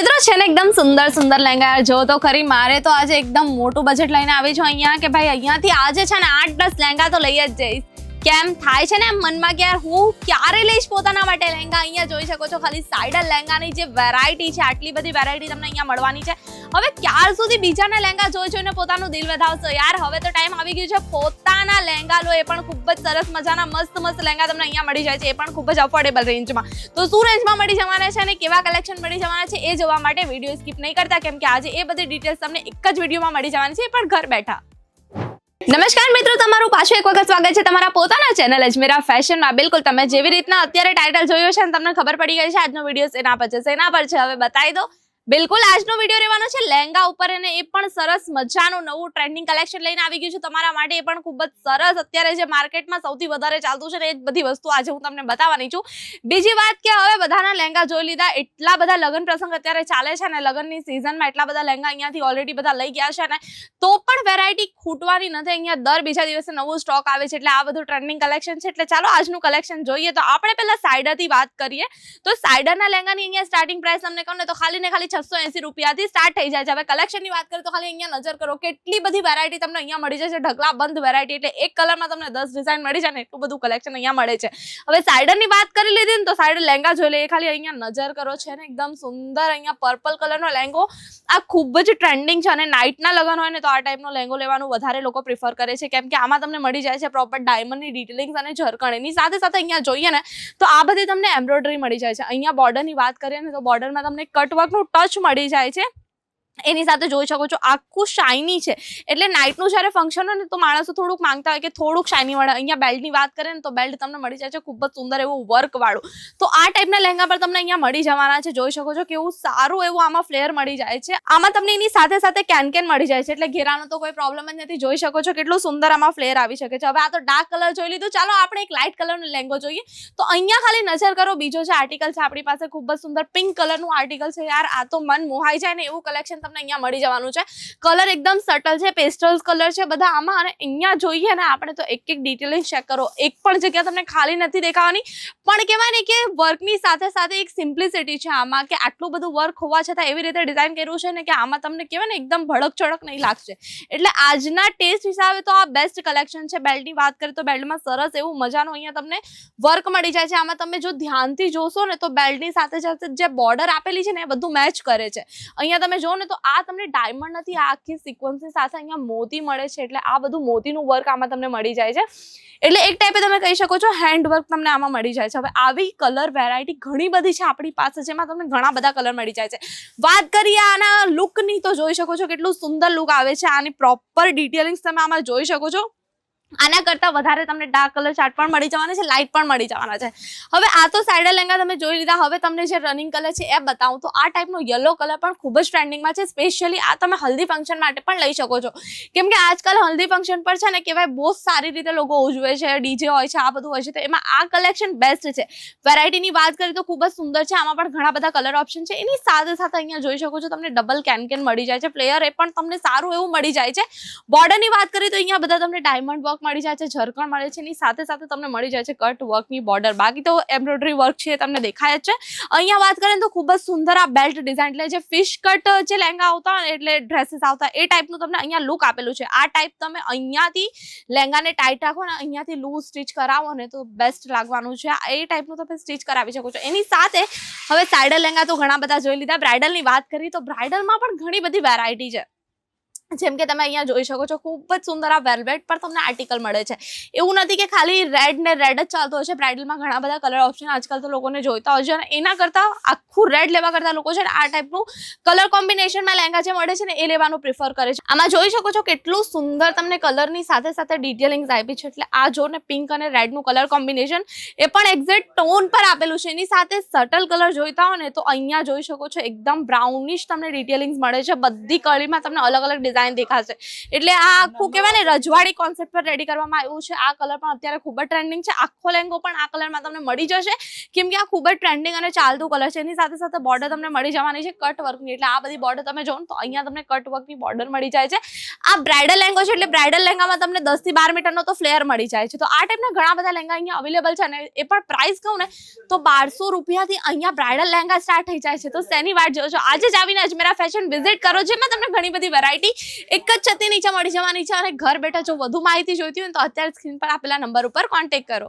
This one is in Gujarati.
મિત્રો, છે ને એકદમ સુંદર સુંદર લહેંગા જો તો ખરી, મારે તો આજે એકદમ મોટું બજેટ લઈને આવી છું અહીંયા કે ભાઈ અહીંયાથી આજે છે ને આઠ, દસ લહેંગા તો લઈ જ જઈશ. કેમ? થાય છે ને એમ મનમાં કે યાર, હું ક્યારે લઈશ પોતાના માટે લહેંગા? અહીંયા જોઈ શકો છો, ખાલી સાઇડલ લહેંગાની જે વેરાયટી છે, આટલી બધી વેરાયટી તમને અહીંયા મળવાની છે. હવે ક્યાર સુધી બીજાના લહેંગા જોઈ જોઈને પોતાનું દિલ વધાવશો? યાર, હવે તો ટાઈમ આવી ગયું છે. પોતાના લહેંગા લો એ પણ ખૂબ જ સરસ મજાના, મસ્ત મસ્ત લહેંગા તમને અહીંયા મળી જાય છે. એ પણ ખૂબ જ અફોર્ડેબલ રેન્જમાં તો શું રેન્જમાં મળી જવાના છે અને કેવા કલેક્શન મળી જવાના છે એ જોવા માટે વીડિયો સ્કીપ નહીં કરતા, કેમ કે આજે એ બધી ડિટેલ્સ તમને એક જ વિડીયોમાં મળી જવાની છે. પણ ઘર બેઠા. નમસ્કાર મિત્રો, તમારું પાછું એક વખત સ્વાગત છે તમારા પોતાના ચેનલ અજમેરા ફેશનમાં. બિલકુલ, તમે જેવી રીતના અત્યારે ટાઇટલ જોયું છે તમને ખબર પડી ગઈ છે. આજનો વીડિયો એના પર છે. એના પર છે. હવે બતાવી દો બિલકુલ, આજનો વીડિયો રહેવાનો છે લહેંગા ઉપર અને એ પણ સરસ મજાનું નવું ટ્રેન્ડિંગ કલેક્શન લઈને આવી ગયું છે. તમારા માટે એ પણ ખૂબ જ સરસ. અત્યારે જે માર્કેટમાં સૌથી વધારે ચાલતું છે ને એ બધી વસ્તુ આજે હું તમને બતાવવાની છું. બીજી વાત કે હવે બધાના લહેંગા જોઈ લીધા. એટલા બધા લગ્ન પ્રસંગ અત્યારે ચાલે છે ને લગ્નની સિઝનમાં એટલા બધા લહેંગા અહીંયાથી ઓલરેડી બધા લઈ ગયા છે ને તો પણ વેરાયટી ખૂટવાની નથી. અહીંયા દર બીજા દિવસે નવું સ્ટોક આવે છે એટલે આ બધું ટ્રેન્ડિંગ કલેક્શન છે. એટલે ચાલો આજનું કલેક્શન જોઈએ. તો આપણે પહેલા સાઈડરથી વાત કરીએ. તો સાઈડરના લહેંગાની અહીંયા સ્ટાર્ટિંગ પ્રાઇસ તમને કહું ને તો ખાલી ને ખાલી છસો એસી રૂપિયાથી સ્ટાર્ટ થઈ જાય છે. હવે કલેક્શનની વાત કરીએ તો ખાલી અહીંયા નજર કરો, કેટલી બધી વેરાયટી તમને અહીંયા મળી જશે. ઢગલા બંધ વેરાયટી એટલે એક કલરમાં તમને દસ ડિઝાઇન મળી જાય ને એટલું બધું કલેક્શન અહીંયા મળે છે. હવે સાઈડરની વાત કરી લીધી ને તો સાઈડર લહેંગા જોઈ લઈએ. ખાલી અહીંયા નજર કરો છે ને, એકદમ સુંદર અહીંયા પર્પલ કલરનો લહેંગો. આ ખૂબ જ ટ્રેન્ડિંગ છે અને નાઇટના લગન હોય ને તો આ ટાઈપનો લહેંગો લેવાનું વધારે લોકો પ્રિફર કરે છે. કેમ કે આમાં તમને મળી જાય છે પ્રોપર ડાયમંડની ડિટેલિંગ્સ અને ઝરકણ એની સાથે સાથે અહીંયા જોઈએ ને તો આ બધી તમને એમ્બ્રોઇડરી મળી જાય છે. અહીંયા બોર્ડરની વાત કરીએ ને તો બોર્ડરમાં તમને કટવર્કનું ટચ મળી જાય છે. એની સાથે જોઈ શકો છો, આખું શાઇની છે. એટલે નાઇટનું જ્યારે ફંક્શન હોય ને, તો માણસો થોડુંક માંગતા હોય કે થોડુંક શાઇની મળે અહીંયા બેલ્ટની વાત કરીએ ને, તો બેલ્ટ તમને મળી જાય છે, ખૂબ જ સુંદર એવું વર્કવાળું તો આ ટાઈપના લહેંગા પર તમને અહીંયા મળી જવાના છે, જોઈ શકો છો કેવું સારું એવું આમાં ફ્લેર મળી જાય છે. આમાં તમને એની સાથે સાથે કેન કેન મળી જાય છે, એટલે ઘેરાનો તો કોઈ પ્રોબ્લેમ જ નથી. જોઈ શકો છો કેટલું સુંદર આમાં ફ્લેર આવી શકે છે. હવે આ તો ડાર્ક કલર જોઈ લીધું. ચાલો આપણે એક લાઇટ કલરનો લહેંગો જોઈએ. તો અહીંયા ખાલી નજર કરો, બીજો જે આર્ટિકલ છે, આપણી પાસે ખૂબ જ સુંદર પિંક કલરનું આર્ટિકલ છે. યાર, આ તો મન મોહાઈ જાય ને એવું કલેક્શન તમને અહીંયા મળી જવાનું છે. કલર એકદમ સટલ છે પેસ્ટલ્સ કલર છે બધા આમાં. અને અહીંયા જોઈએ ને, આપણે તો એક એક ડિટેલિંગ ચેક કરો. એક પણ જગ્યા તમને ખાલી નથી દેખાવાની. પણ કહેવાય ને કે વર્કની સાથે સાથે એક સિમ્પ્લિસિટી છે આમાં, કે આટલું બધું વર્ક હોવા છતાં એવી રીતે ડિઝાઇન કર્યું છે ને કે આમાં તમને કહેવાય ને, એકદમ ભડક ચડક નહીં લાગશે. એટલે આજના ટેસ્ટ હિસાબે તો આ બેસ્ટ કલેક્શન છે. બેલ્ટની વાત કરીએ તો બેલ્ટમાં સરસ એવું મજાનું અહીંયા તમને વર્ક મળી જાય છે. આમાં તમે જો ધ્યાનથી જોશો ને, તો બેલ્ટની સાથે સાથે જે બોર્ડર આપેલી છે ને, એ બધું મેચ કરે છે. અહીંયા તમે જો ને તો આ તમને ડાયમંડ નથી, આ આખી સિક્વન્સની સાથે અહીંયા મોતી મળે છે, એટલે આ બધું મોતીનું વર્ક આમાં તમને મળી જાય છે. એટલે એક ટાઈપે તમે કહી શકો છો હેન્ડવર્ક તમને આમાં મળી જાય છે. હવે આવી કલર વેરાયટી ઘણી બધી છે આપણી પાસે, જેમાં તમને ઘણા બધા કલર મળી જાય છે. વાત કરીએ આના લુકની તો જોઈ શકો છો કેટલું સુંદર લુક આવે છે. આની પ્રોપર ડિટેલિંગ્સ તમે આમાં જોઈ શકો છો. આના કરતાં વધારે તમને ડાર્ક કલર ચાર્ટ પણ મળી જવાના છે લાઇટ પણ મળી જવાના છે. હવે આ તો સાઈડર લહેંગા તમે જોઈ લીધા. હવે તમને જે રનિંગ કલર છે એ બતાવું. તો આ ટાઈપનો યલો કલર પણ ખૂબ જ ટ્રેન્ડિંગમાં છે. સ્પેશિયલી આ તમે હલ્દી ફંક્શન માટે પણ લઈ શકો છો. કેમ કે આજકાલ હલ્દી ફંક્શન પર છે ને કહેવાય બહુ સારી રીતે લોકો ઉજવે છે ડીજે હોય છે, આ બધું હોય છે. તો એમાં આ કલેક્શન બેસ્ટ છે. વેરાયટીની વાત કરીએ તો ખૂબ જ સુંદર છે. આમાં પણ ઘણા બધા કલર ઓપ્શન છે. એની સાથે સાથે અહીંયા જોઈ શકો છો તમને ડબલ કેન કેન મળી જાય છે. પ્લેયર એ પણ તમને સારું એવું મળી જાય છે. બોર્ડરની વાત કરીએ તો અહીંયા બધા તમને ડાયમંડ વર્ક મળી જાય છે, ઝરકણ મળે છે એની સાથે સાથે તમને મળી જાય છે કટ વર્કની બોર્ડર બાકી તો એમ્બ્રોઇડરી વર્ક છે તમને દેખાય જ છે. અહીંયા વાત કરીએ તો ખૂબ જ સુંદર આ બેલ્ટ ડિઝાઇન એટલે જે ફિશ કટ જે લહેંગા આવતા એટલે ડ્રેસીસ આવતા એ ટાઈપનું તમને અહીંયા લુક આપેલું છે. આ ટાઈપ તમે અહીંયાથી લહેંગાને ટાઈટ રાખો ને અહીંયાથી લૂઝ સ્ટિચ કરાવો ને તો બેસ્ટ લાગવાનું છે. એ ટાઈપનું તમે સ્ટિચ કરાવી શકો છો. એની સાથે હવે સાઇડલ લહેંગા તો ઘણા બધા જોઈ લીધા. બ્રાઇડલની વાત કરીએ તો બ્રાઇડલમાં પણ ઘણી બધી વેરાયટી છે. જેમ કે તમે અહીંયા જોઈ શકો છો, ખૂબ જ સુંદર આ વેલ્વેટ પર તમને આર્ટિકલ મળે છે. એવું નથી કે ખાલી રેડ ને રેડ જ ચાલતો હોય છે બ્રાઇડલમાં ઘણા બધા કલર ઓપ્શન આજકાલ તો લોકોને જોઈતા હોય છે અને એના કરતાં આખું રેડ લેવા કરતાં લોકો છે આ ટાઈપનું કલર કોમ્બિનેશનમાં લહેંગા જે મળે છે ને એ લેવાનું પ્રિફર કરે છે. આમાં જોઈ શકો છો કેટલું સુંદર તમને કલરની સાથે સાથે ડિટેલિંગ્સ આપી છે. એટલે આ જો ને પિંક અને રેડનું કલર કોમ્બિનેશન એ પણ એક્ઝેક્ટ ટોન પર આપેલું છે. એની સાથે સટલ કલર જોઈતા હોય ને તો અહીંયા જોઈ શકો છો, એકદમ બ્રાઉનિશ તમને ડિટેલિંગ્સ મળે છે. બધી કળીમાં તમને અલગ અલગ ડિઝાઇન ડિઝાઇન દેખાશે. એટલે આ આખું કહેવાય ને રજવાડી કોન્સેપ્ટ પર રેડી કરવામાં આવ્યું છે. આ કલર પણ અત્યારે ખૂબ જ ટ્રેન્ડિંગ છે. આખો લેંગો પણ આ કલરમાં તમને મળી જશે. કેમ કે આ ખૂબ જ ટ્રેન્ડિંગ અને ચાલતું કલર છે. એની સાથે સાથે બોર્ડર તમને મળી જવાની છે કટ વર્કની એટલે આ બધી બોર્ડર તમે જોવો તો અહીંયા તમને કટ વર્કની બોર્ડર મળી જાય છે. આ બ્રાઇડલ લેંગો છે એટલે બ્રાઇડલ લેંગામાં તમને દસથી બાર મીટરનો તો ફ્લેર મળી જાય છે. તો આ ટાઈપના ઘણા બધા લેંગા અહીંયા અવેલેબલ છે અને એ પણ પ્રાઇસ કહું ને તો બારસો રૂપિયાથી અહીંયા બ્રાઇડલ લેંગા સ્ટાર્ટ થઈ જાય છે. તો શેની વાત જોજો આજે જ આવીને અજમેરા ફેશન વિઝિટ કરો જેમાં તમને ઘણી બધી વેરાયટી એક જ છતી નીચે મળી જવાની છે અને ઘર બેઠા જો વધુ માહિતી જોઈતી હોય તો અત્યારે સ્ક્રીન પર આપેલા નંબર ઉપર કોન્ટેક્ટ કરો.